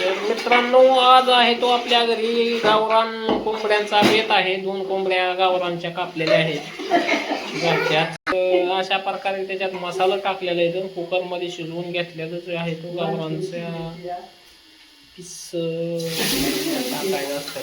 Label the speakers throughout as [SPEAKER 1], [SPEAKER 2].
[SPEAKER 1] तर मित्रांनो आज आहे तो आपल्या घरी गावरान कोंबड्यांचा बेत आहे. दोन कोंबड्या गावरानच्या कापलेल्या आहेत. घरच्या. तर अशा प्रकारे त्याच्यात मसाला टाकलेला आहे. तर कुकरमध्ये शिजवून घेतलेलं आहे तो गावरांचा पिस टाकायचं असतं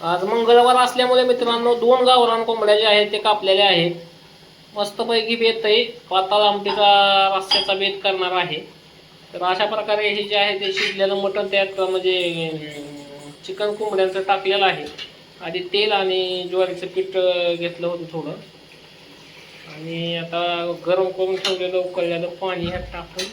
[SPEAKER 1] आज मंगळवार असल्यामुळे मित्रांनो दोन गावरान कोंबड्या ज्या आहेत ते कापलेल्या आहेत. मस्तपैकी बेत आहे. पाताळ आमटीचा रस्त्याचा बेत करणार आहे. तर अशा प्रकारे हे जे आहे ते शिजलेलं मटण त्यात म्हणजे चिकन कोंबड्यांचं टाकलेलं आहे. आधी तेल आणि ज्वारीचं पीठ घेतलं होतं थोडं. आणि आता गरम करून ठेवलेलं उकळलेलं पाणी ह्यात टाकून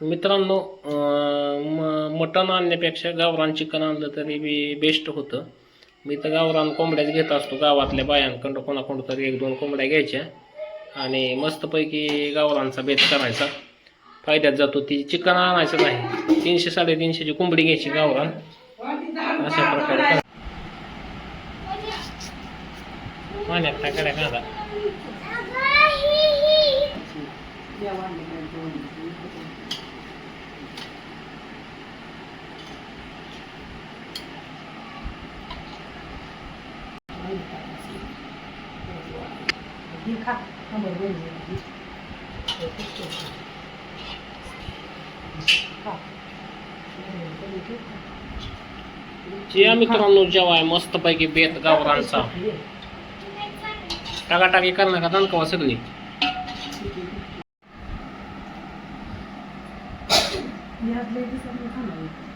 [SPEAKER 1] मित्रांनो म- मटण आणण्यापेक्षा गावरान चिकन आणलं तरी बी बेस्ट होतं. मी तर गावरान कोंबड्याच घेत असतो गावातल्या बायांकडं कोणाकडं तरी एक दोन कोंबड्या घ्यायच्या. आणि मस्तपैकी गावरानचा बेत करायचा. फायद्यात जातो ती चिकन आणायचं नाही. तीनशे साडेतीनशेची कोंबडी घ्यायची गावरान. अशा प्रकारे पाण्यात टाकायला कांदा जे मित्रांनो जेवाय मस्तपैकी बेत गावरानचा टाकाटाकी करणार का? दणकवा सगळी
[SPEAKER 2] यातले दिसत नाही खाणार.